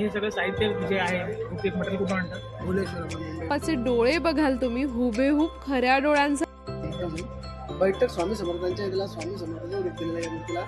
हे सगळं साहित्य जे आहे ते मटेरियल कुठून आणतात? भुलेश्वर डोळे बघाल तुम्ही हुबेहूब खऱ्या डोळ्यांचा. बैठक स्वामी समर्थांच्या स्वामी समर्थांच्या या मूर्तीला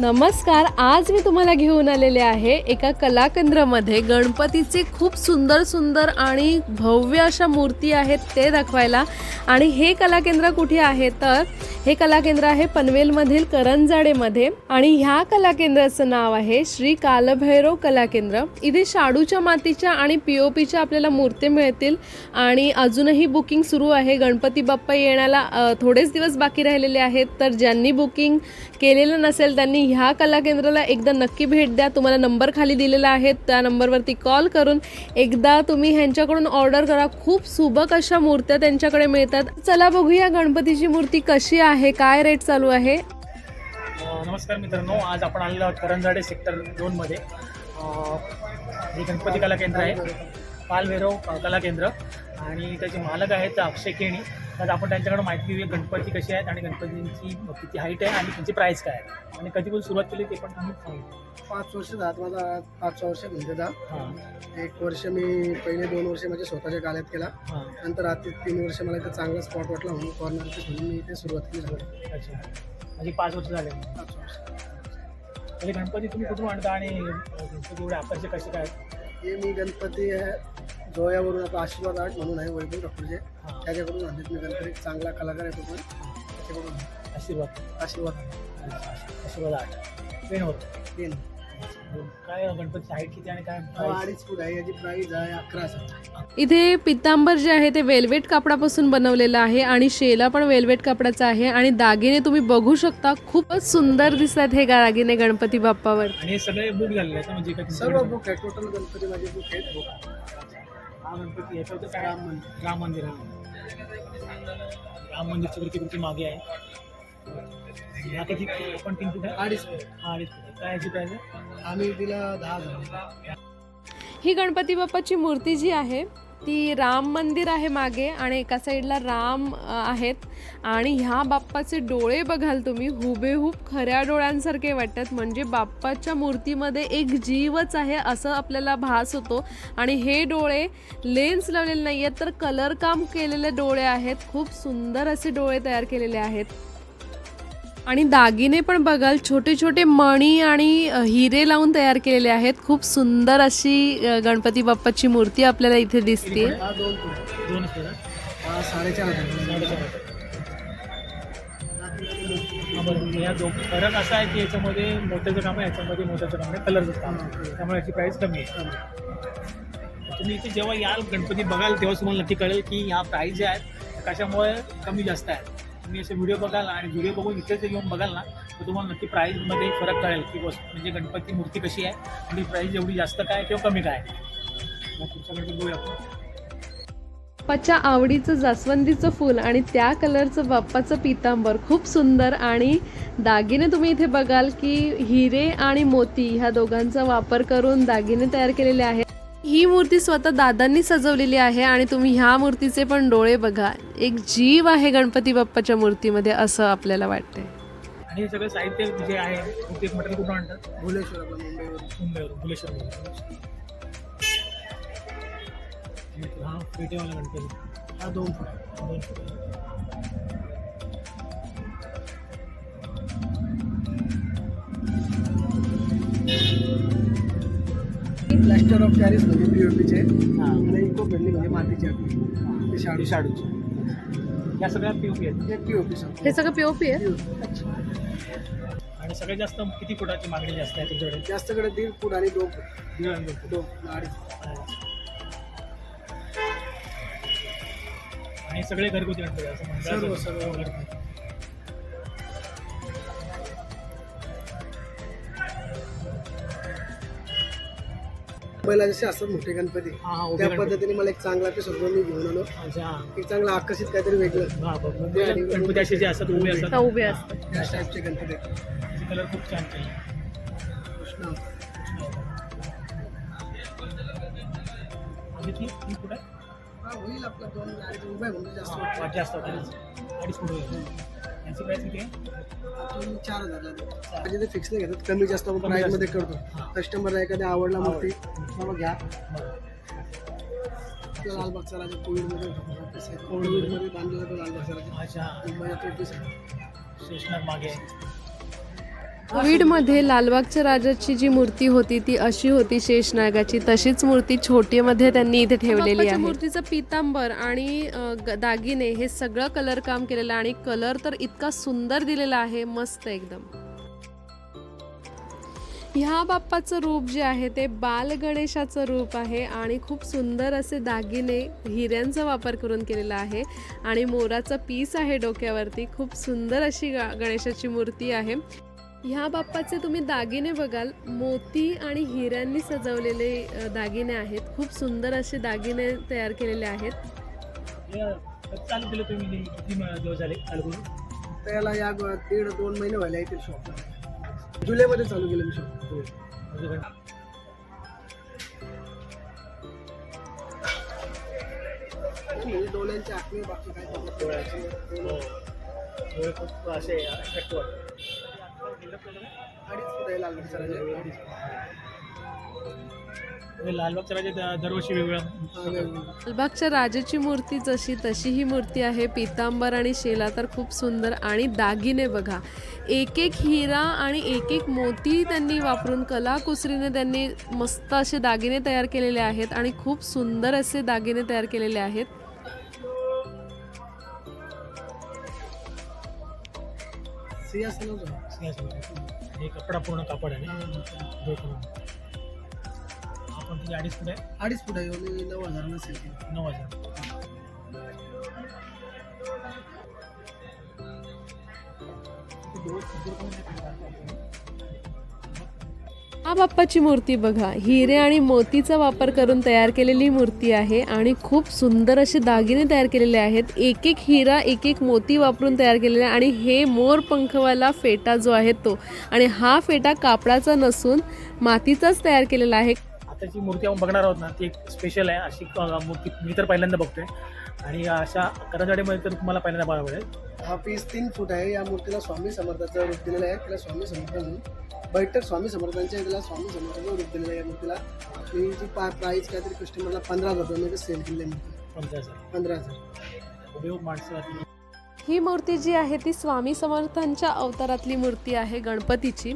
नमस्कार आज मी तुम्हाला घेऊन आलेले आहे एका कलाकेंद्रामध्ये. गणपतीचे खूप सुंदर सुंदर आणि भव्य अशा मूर्ती आहेत ते दाखवायला. आणि हे कलाकेंद्र कुठे आहे? तर हे कलाकेंद्र आहे पनवेलमधील करंजाडेमध्ये. आणि ह्या कलाकेंद्राचं नाव आहे श्री कालभैरव कलाकेंद्र. इथे शाडूच्या मातीच्या आणि पी ओ पीच्या आपल्याला मूर्ती मिळतील. आणि अजूनही बुकिंग सुरू आहे. गणपती बाप्पा येण्याला थोडेच दिवस बाकी राहिलेले आहेत. तर ज्यांनी बुकिंग केलेलं नसेल त्यांनी ह्या कला केंद्राला एकदा नक्की भेट द्या. तुम्हाला नंबर खाली दिलेला आहे. त्या नंबरवरती कॉल करून एकदा तुम्ही ह्यांच्याकडून ऑर्डर करा. खूप सुबक अशा मूर्त्या त्यांच्याकडे मिळतात. चला बघूया गणपतीची मूर्ती कशी आहे काय रेट चालू आहे? नमस्कार मित्रांनो आज आपण आलेलो आहोत करंजाडे सेक्टर दोनमध्ये अं, हे गणपती कला केंद्र आहे. पालभैरव कला केंद्र आणि त्याचे मालक आहेत अक्षय केणी. तर आपण त्यांच्याकडे माहिती घेऊया गणपती कसे आहेत आणि गणपतींची किती हाईट आहे आणि त्यांची प्राईस काय आहे. आणि कधीपासून सुरुवात केली ते पण तुम्ही सांगा. पाच वर्ष झालं माझा पाच वर्ष म्हणजे हां. एक वर्ष मी पहिले दोन वर्ष माझ्या स्वतःच्या गाल्यात केला. नंतर आता तीन वर्ष मला इथं चांगला स्पॉट वाटला म्हणून कॉर्नर म्हणून मी इथे सुरुवात केली अच्छा. म्हणजे पाच वर्ष झाले. पाच वर्ष. म्हणजे गणपती तुम्ही कुठून आणता आणि गणपती एवढे आकर्षक कसे काय? हे मी गणपती आहे जोयावरून आपला आशीर्वाद आर्ट म्हणून आहे वैभव डॉक्टरचे त्याच्याकडून आणतात मी गणपती चांगला कलाकार आहे तो पण. त्याच्याकडून. आशीर्वाद. आशीर्वाद. आशीर्वाद आठ. पेनवर पेन. काय गणपतीची हाईट किती आणि काय price? अडीच फूट आहे. याची प्राईज आहे अकरा हजार. इथे पितांबर जे आहे ते वेल्वेट कापडापासून बनवलेलं आहे आणि शेला पण वेल्वेट कापडाचा आहे आणि दागिने तुम्ही बघू शकता. खूपच सुंदर दिसतात हे दागिने गणपती बाप्पावर. आणि हे सगळे बुक झालेले आहेत म्हणजे सर्व बुक आहे. टोटल गणपती माझे बुक आहेत. बुक हा गणपती राम मंदिर राम मंदिर आहे. राम मंदिरची प्रतिकृती मागे आहे. किती पण तीन फूट आहे? अडीच फूट. हा अडीच फूट. आहे. काय याची प्राईस आहे? आम्ही तिला दहा हजार. ही गणपती बाप्पाची मूर्ती जी आहे ती राम मंदिर आहे मागे आणि एका साईडला राम आहेत. आणि ह्या बाप्पाचे डोळे बघाल तुम्ही हुबेहूब खऱ्या डोळ्यांसारखे वाटतात. म्हणजे बाप्पाच्या मूर्तीमध्ये एक जीवच आहे असं आपल्याला भास होतो. आणि हे डोळे लेन्स लावलेले नाही आहेत तर कलरकाम केलेले डोळे आहेत. खूप सुंदर असे डोळे तयार केलेले आहेत. आणि दागिने पण बघाल छोटे छोटे मणी आणि हिरे लावून तयार केलेले आहेत. खूप सुंदर अशी गणपती बाप्पाची मूर्ती आपल्याला इथे दिसते. फरक असा आहे की याच्यामध्ये मोठ्याचं काम आहे याच्यामध्ये मोठ्याचं काम आहे कलरचं काम आहे त्यामुळे याची प्राईस कमी आहे तुम्ही इथे जेव्हा याल गणपती बघाल तेव्हा तुम्हाला नक्की कळेल की ह्या प्राईस ज्या आहेत कशामुळे कमी जास्त आहेत. तुम्ही असे व्हिडिओ बघाल आणि व्हिडिओ बघून इथेच येऊन बघाल ना तर तुम्हाला नक्की प्राईजमध्ये फरक कळेल की वस्तू म्हणजे गणपती मूर्ती कशी आहे आणि प्राईज एवढी जास्त काय किंवा कमी काय मग पुढच्या बघूया आपण. बाप्पाच्या आवडीचं जास्वंदीचं फूल आणि त्या कलरचं बाप्पाचं पितांबर खूप सुंदर आणि दागिने तुम्ही इथे बघाल की हिरे आणि मोती ह्या दोघांचा वापर करून दागिने तयार केलेले आहेत. ही मूर्ती स्वतः दादांनी सजवलेली आहे आणि तुम्ही ह्या मूर्तीचे पण डोळे बघा. एक जीव आहे गणपती बाप्पाच्या मूर्तीमध्ये असं आपल्याला वाटतंय. आणि हे सगळं साहित्य जे आहे ते मटेरियल कुठून आणतात? भुलेश्वर मुंबईवरून. भुलेश्वर हा पेटेवाला गणपती. हा दोन फूट. दोन प्लॅस्टर ऑफ पॅरिस म्हणजे पीओपीचे हा. आणि इको फ्रेंडली म्हणजे मातीचे आपले ते शाडू. शाडूची. या सगळ्या पीओपी आहेत. हे पीओपी हे सगळं पीओपी आहे? आणि सगळ्यात जास्त किती फुटाची मागणी जास्त आहे तुमच्याकडे? जास्त कडे दीड फूट आणि दोन फूट. दीड आणि दोन फूट. दोन अडीच आणि सगळे घरगुती असं म्हणतात. सर्व, सर्व. घरगुती. मुंबईला जसे असतात मोठे गणपती. त्या पद्धतीने मला एक चांगला पीस होतो मी घेऊन आलो. अच्छा. हा. एक चांगलं आकर्षित काहीतरी वेगळं हा बघ मुंबई गणपती असे जे असतात उभे असतात. उभे असतात. त्या टाईपचे गणपती. कलर खूप छान केले. म्हणजे ती हा होईल आपला दोन उभा म्हणजे जास्त जास्त अडीच फूट होईल यांची प्राईस किती आहे? आपण चार हजारला देतो. म्हणजे ते फिक्स नाही घेतात कमी जास्त आपण कमी प्राईसमध्ये जास्त. करतो. कस्टमरला एखाद्या आवडला मूर्ती आवड. बाबा घ्या. लालबागचा राजा कोविडमध्ये. कोविडमध्ये बांधलेला तो लालबागचा राजा. अच्छा. मुंबईचा तो मागे. आहे. कोविडमध्ये लालबागच्या राजाची जी मूर्ती होती ती अशी होती शेषनागाची. तशीच मूर्ती छोटीमध्ये त्यांनी इथे ठेवलेली आहे. मूर्तीचं पितांबर आणि दागिने हे सगळं कलर काम केलेलं आणि कलर तर इतका सुंदर दिलेला आहे मस्त एकदम. ह्या बाप्पाचं रूप जे आहे ते बाल गणेशाचं रूप आहे आणि खूप सुंदर असे दागिने हिऱ्यांचा वापर करून केलेला आहे आणि मोराचा पीस आहे डोक्यावरती. खूप सुंदर अशी गणेशाची मूर्ती आहे. ह्या बाप्पाचे तुम्ही दागिने बघाल. मोती आणि हिऱ्यांनी सजवलेले दागिने आहेत. खूप सुंदर असे दागिने तयार केलेले आहेत. हे चालू केलं तुम्ही किती म- दिवस झाले चालू करून? त्याला या ग- दीड दोन महिने व्हायला येतील शॉपला जुलैमध्ये चालू केलं मी शॉप म्हणजे गण- म्हणजे डोळ्यांची आखणी बाकी काय डोळ्याची. हो. डोळे खूप असे लालबागच्या राजा दरवर्षी राजाची मूर्ती जशी तशी ही मूर्ती आहे. पितांबर आणि शेला तर खूप सुंदर आणि दागिने बघा. एक एक हिरा आणि एक एक मोती त्यांनी वापरून कलाकुसरीने त्यांनी मस्त असे दागिने तयार केलेले आहेत आणि खूप सुंदर असे दागिने तयार केलेले आहेत. सिंहासनाचं. हे कपडा पूर्ण कापड आहे. आपण किती? अडीच फूट आहे? अडीच फूट आहे नऊ हजार नसेल. नऊ हजार. हा बाप्पाची मूर्ती बघा. हिरे आणि मोतीचा वापर करून तयार केलेली मूर्ती आहे आणि खूप सुंदर असे दागिने तयार केलेले आहेत. एक एक हिरा एक एक मोती वापरून तयार केलेले आहे आणि हे मोर पंखवाला फेटा जो आहे तो. आणि हा फेटा कापडाचा नसून मातीचाच तयार केलेला आहे. आताची मूर्ती आपण बघणार आहोत ना ती एक स्पेशल आहे. अशी मूर्ती मी तर पहिल्यांदा बघतोय. आणि अशा करंजाडीमध्ये तर तुम्हाला पहिल्यांदा बघायला मिळेल. हा पीस तीन फूट आहे. या मूर्तीला स्वामी समर्थाचं रूप दिलेलं आहे. त्याला स्वामी समर्थ म्हणून. बैठक स्वामी समर्थांच्या त्याला स्वामी समर्थाचं रूप दिलेलं आहे या मूर्तीला ही जी पा प्राईस काहीतरी कस्टमरला पंधरा हजार रुपये सेल केली आहे. मूर्ती पंधरा हजार. ही मूर्ती जी आहे ती स्वामी समर्थांच्या अवतारातली मूर्ती आहे गणपतीची.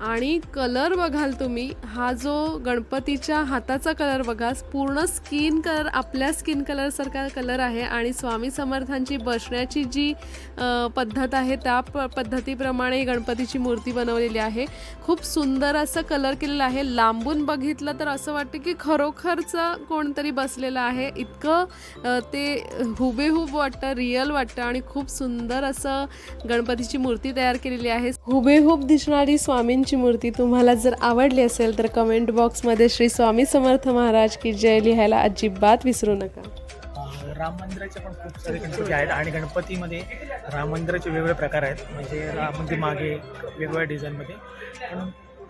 आणि कलर बघाल तुम्ही हा जो गणपतीच्या हाताचा कलर बघा पूर्ण स्किन कलर आपल्या स्किन कलरसारखा कलर आहे आणि स्वामी समर्थांची बसण्याची जी पद्धत आहे त्या प पद्धतीप्रमाणे गणपतीची मूर्ती बनवलेली आहे. खूप सुंदर असं कलर केलेलं आहे. लांबून बघितलं तर असं वाटतं की खरोखरचं कोणतरी बसलेलं आहे. इतकं ते हुबेहूब वाटतं रिअल वाटतं आणि खूप सुंदर असं गणपतीची मूर्ती तयार केलेली आहे. हुबेहूब दिसणारी स्वामींची मूर्ती तुम्हाला जर आवडली असेल तर कमेंट बॉक्समध्ये श्री स्वामी समर्थ महाराज की जय लिहायला अजिबात विसरू नका. राम मंदिराचे पण खूप सारे गणपती आहेत आणि गणपतीमध्ये राम मंदिराचे वेगवेगळे प्रकार आहेत. म्हणजे राम मंदिर मागे वेगवेगळ्या डिझाईनमध्ये पण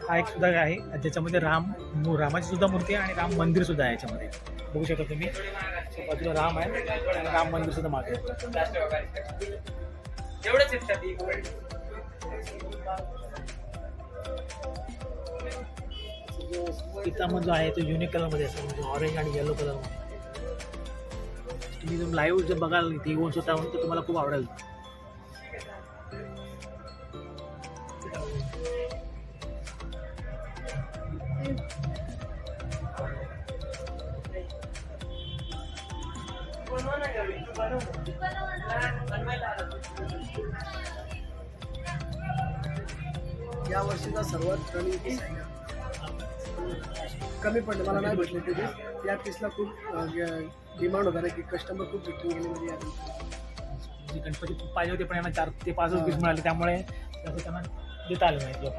हा एक सुद्धा आहे. ज्याच्यामध्ये राम मू- रामाची सुद्धा मूर्ती आहे आणि राम मंदिर सुद्धा आहे याच्यामध्ये. बघू शकता तुम्ही. बाजूला राम आहे आणि राम मंदिर सुद्धा मागे आहे. पितांबर जो आहे तो युनिक कलरमध्ये असतो म्हणजे ऑरेंज आणि येलो कलरमध्ये तुम्ही जर लाईव्ह जर बघाल ती येऊन स्वतःहून तर तुम्हाला खूप आवडेल. वर्षीचा सर्वात कमी पीस आहे कमी पडलं मला नाही भेटले ते पीस या पीसला खूप डिमांड होता ना की कस्टमर खूप भेटून गेले म्हणजे या गणपती खूप पाहिजे होते पण यांना चार ते पाचच पीस मिळाले. त्यामुळे त्यांना देता आलं नाही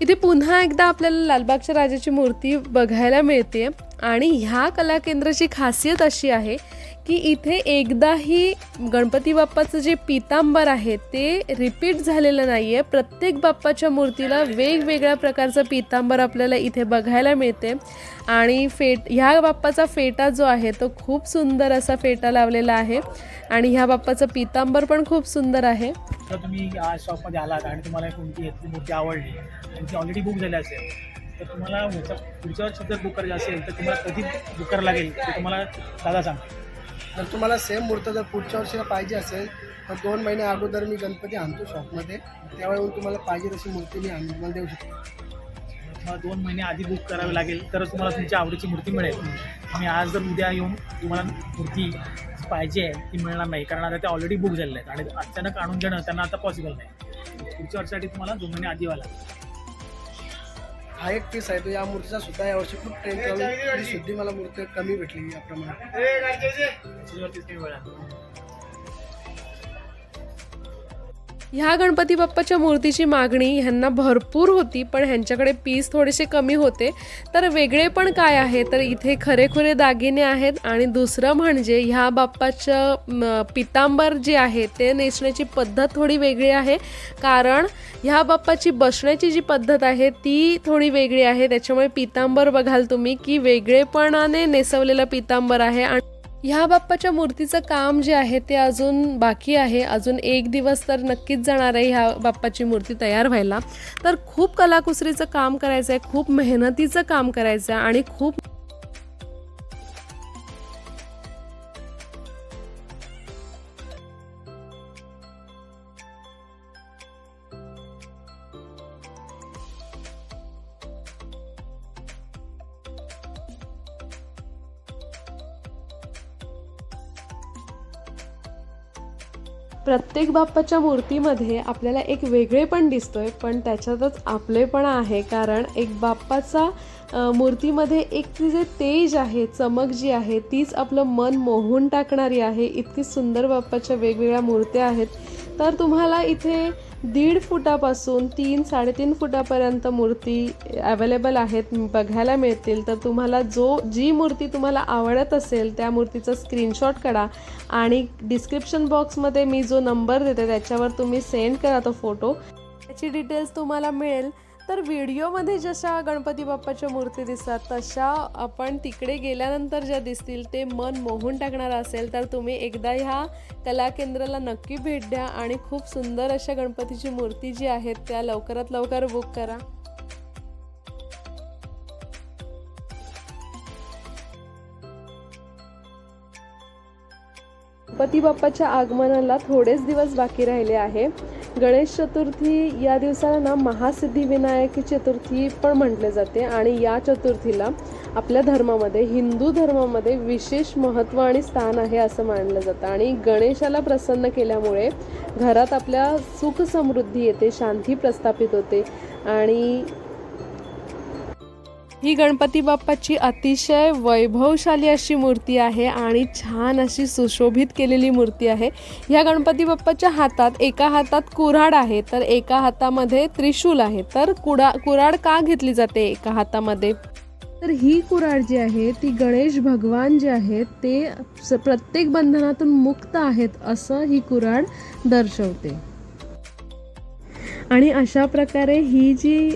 इथे पुन्हा एकदा आपल्याला लालबागच्या राजाची मूर्ती बघायला मिळते आणि ह्या कला केंद्राची खासियत अशी आहे की इथे एकदाही गणपती बाप्पाचं जे पितांबर आहे ते रिपीट झालेलं नाही आहे प्रत्येक बाप्पाच्या मूर्तीला वेगवेगळ्या प्रकारचं पितांबर आपल्याला इथे बघायला मिळते. आणि फेट ह्या बाप्पाचा फेटा जो आहे तो खूप सुंदर असा फेटा लावलेला आहे. आणि ह्या बाप्पाचं पितांबर पण खूप सुंदर आहे. तर तुम्ही या शॉपमध्ये आलात आणि तुम्हाला कोणती यातली मूर्ती आवडली? आणि ती ऑलरेडी बुक झाली असेल. तर तुम्हाला पुढच्या वर्षी जर बुक करायची असेल तर तुम्हाला कधी बुक करायला लागेल? ते तुम्हाला दादा सांगतो जर तुम्हाला सेम मूर्त जर पुढच्या वर्षीला पाहिजे असेल तर दोन महिने अगोदर मी गणपती आणतो शॉपमध्ये त्यावेळी येऊन तुम्हाला पाहिजे तशी मूर्ती मी आणून तुम्हाला देऊ शकतो. तुम्हाला दोन महिने आधी बुक करावी लागेल तरच तुम्हाला तुमच्या आवडीची मूर्ती मिळेल. आणि आज जर उद्या येऊन तुम्हाला मूर्ती पाहिजे आहे ती मिळणार नाही कारण आता त्या ऑलरेडी बुक झालेल्या आहेत. आणि अचानक आणून देणं त्यांना आता पॉसिबल नाही. पुढच्या वर्षासाठी तुम्हाला दोन महिने आधी व्हायला लागेल. हा एक पीस आहे. तो या मूर्तीचा सुद्धा यावर्षी खूप ट्रेंड चालू सुद्धी मला मूर्ती कमी भेटली या प्रमाणात. ह्या गणपती बाप्पाच्या मूर्तीची मागणी ह्यांना भरपूर होती पण ह्यांच्याकडे पीस थोडेसे कमी होते. तर वेगळे पण काय आहे? तर इथे खरेखुरे दागिने आहेत आणि दुसरं म्हणजे ह्या बाप्पाचं पितांबर जे आहे ते नेसण्याची पद्धत थोडी वेगळी आहे. कारण ह्या बाप्पाची बसण्याची जी पद्धत आहे ती थोडी वेगळी आहे. त्याच्यामुळे पितांबर बघाल तुम्ही की वेगळेपणाने नेसवलेलं पितांबर आहे आणि ह्या बाप्पाच्या मूर्तीचं काम जे आहे ते अजून बाकी आहे. अजून एक दिवस तर नक्कीच जाणार आहे ह्या बाप्पाची मूर्ती तयार व्हायला. तर खूप कलाकुसरीचं काम करायचं आहे खूप मेहनतीचं काम करायचं आहे आणि खूप प्रत्येक बाप्पाच्या मूर्तीमध्ये आपल्याला एक वेगळेपण दिसतोय पण त्याच्यातच आपलेपणा आहे. कारण एक बाप्पाचा मूर्तीमध्ये एक ती जे तेज आहे चमक जी आहे तीच आपलं मन मोहून टाकणारी आहे. इतकी सुंदर बाप्पाच्या वेगवेगळ्या मूर्त्या आहेत. तर तुम्हाला इथे दीड फुटापासून तीन साडेतीन फुटापर्यंत मूर्ती अवेलेबल आहेत बघायला मिळतील. तर तुम्हाला जो जी मूर्ती तुम्हाला आवडत असेल त्या मूर्तीचा स्क्रीनशॉट काढा आणि डिस्क्रिप्शन बॉक्समध्ये मी जो नंबर देते त्याच्यावर तुम्ही सेंड करा तो फोटो त्याची डिटेल्स तुम्हाला मिळेल. तर व्हिडिओमध्ये जशा गणपती बाप्पाच्या मूर्ती दिसतात तशा आपण तिकडे गेल्यानंतर ज्या दिसतील ते मन मोहून टाकणारं असेल तर तुम्ही एकदा ह्या कला केंद्राला नक्की भेट द्या आणि खूप सुंदर अशा गणपतीची मूर्ती जी आहेत त्या लवकरात लवकर बुक करा. गणपती बाप्पाच्या आगमनाला थोडेच दिवस बाकी राहिले आहे. गणेश चतुर्थी या दिवसाला ना महासिद्धिविनायक चतुर्थी पण म्हटले जाते. आणि या चतुर्थीला आपल्या धर्मामध्ये हिंदू धर्मामध्ये विशेष महत्त्व आणि स्थान आहे असं मानलं जातं. आणि गणेशाला प्रसन्न केल्यामुळे घरात आपल्या सुख समृद्धी येते शांती प्रस्थापित होते. आणि ही गणपती बाप्पाची अतिशय वैभवशाली अशी मूर्ती आहे आणि छान अशी सुशोभित केलेली मूर्ती आहे. ह्या गणपती बाप्पाच्या हातात एका हातात कुऱ्हाड आहे तर एका हातामध्ये त्रिशूल आहे. तर कुडा कुऱ्हाड का घेतली जाते एका हातामध्ये? तर ही कुऱ्हाड जी आहे ती गणेश भगवान जे आहेत ते स- प्रत्येक बंधनातून मुक्त आहेत असं ही कुऱ्हाड दर्शवते. आणि अशा प्रकारे ही जी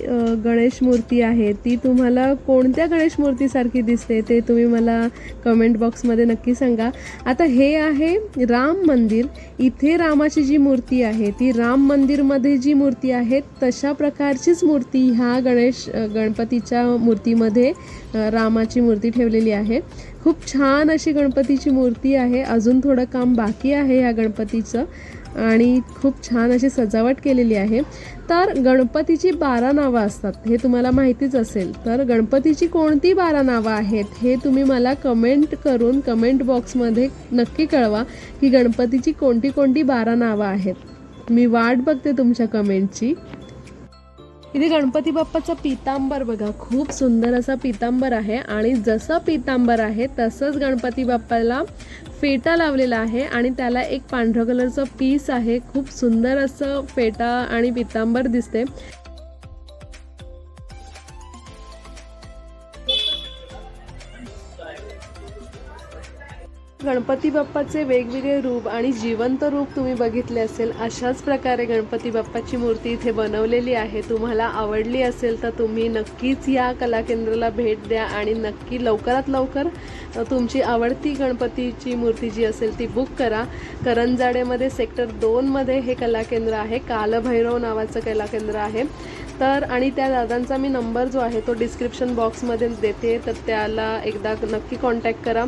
गणेश मूर्ती आहे ती तुम्हाला कोणत्या गणेश मूर्तीसारखी दिसते ते तुम्ही मला कमेंट बॉक्समध्ये नक्की सांगा. आता हे आहे राम मंदिर. इथे रामाची जी मूर्ती आहे ती राम मंदिरमध्ये जी मूर्ती आहे तशा प्रकारचीच मूर्ती ह्या गणेश गणपतीच्या मूर्तीमध्ये रामाची मूर्ती ठेवलेली आहे. खूप छान अशी गणपतीची मूर्ती आहे. अजून थोडं काम बाकी आहे ह्या गणपतीचं. आणि खूप छान अशी सजावट केलेली आहे. तर गणपतीची बारा नावं असतात हे तुम्हाला माहितीच असेल. तर गणपतीची कोणती बारा नावं आहेत हे तुम्ही मला कमेंट करून कमेंट बॉक्समध्ये नक्की कळवा की गणपतीची कोणती कोणती बारा नावं आहेत. मी वाट बघते तुमच्या कमेंटची इथे गणपती बाप्पाचा पितांबर बघा. खूप सुंदर असा पितांबर आहे. आणि जसं पितांबर आहे तसंच गणपती बाप्पाला फेटा लावलेला आहे. आणि त्याला एक पांढऱ्या कलरचं पीस आहे. खूप सुंदर असं फेटा आणि पितांबर दिसते गणपती बाप्पाचे वेगवेगळे रूप आणि जिवंत रूप तुम्ही बघितले असेल अशाच प्रकारे गणपती बाप्पाची मूर्ती इथे बनवलेली आहे. तुम्हाला आवडली असेल तर तुम्ही नक्कीच या कलाकेंद्राला भेट द्या आणि नक्की लवकरात लवकर तुमची आवडती गणपतीची मूर्ती जी असेल ती बुक करा. करंजाडेमध्ये सेक्टर दोनमध्ये हे कलाकेंद्र आहे. कालभैरव नावाचं कलाकेंद्र आहे. तर आणि त्या दादांचा मी नंबर जो आहे तो डिस्क्रिप्शन बॉक्समध्ये देते तर त्याला एकदा नक्की कॉन्टॅक्ट करा.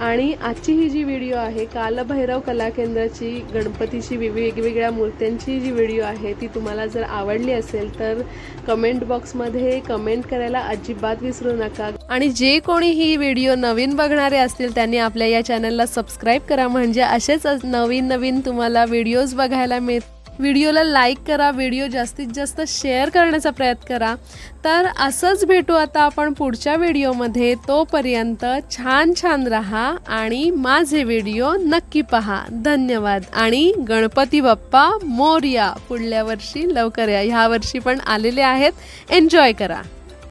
आणि आजची ही जी व्हिडिओ आहे कालभैरव कला केंद्राची गणपतीची वेगवेगळ्या मूर्त्यांची जी व्हिडिओ आहे ती तुम्हाला जर आवडली असेल तर कमेंट बॉक्समध्ये कमेंट करायला अजिबात विसरू नका. आणि जे कोणी ही व्हिडिओ नवीन बघणारे असतील त्यांनी आपल्या या चॅनलला सबस्क्राईब करा. म्हणजे असेच नवीन नवीन तुम्हाला व्हिडिओज बघायला मिळतात व्हिडिओला लाईक करा व्हिडिओ जास्तीत जास्त शेअर करण्याचा प्रयत्न करा. तर असंच भेटू आता आपण पुढच्या व्हिडिओमध्ये. तोपर्यंत छान छान राहा आणि माझे व्हिडिओ नक्की पहा. धन्यवाद. आणि गणपती बाप्पा मोरया पुढल्या वर्षी लवकर या. ह्या वर्षी पण आलेले आहेत. एन्जॉय करा.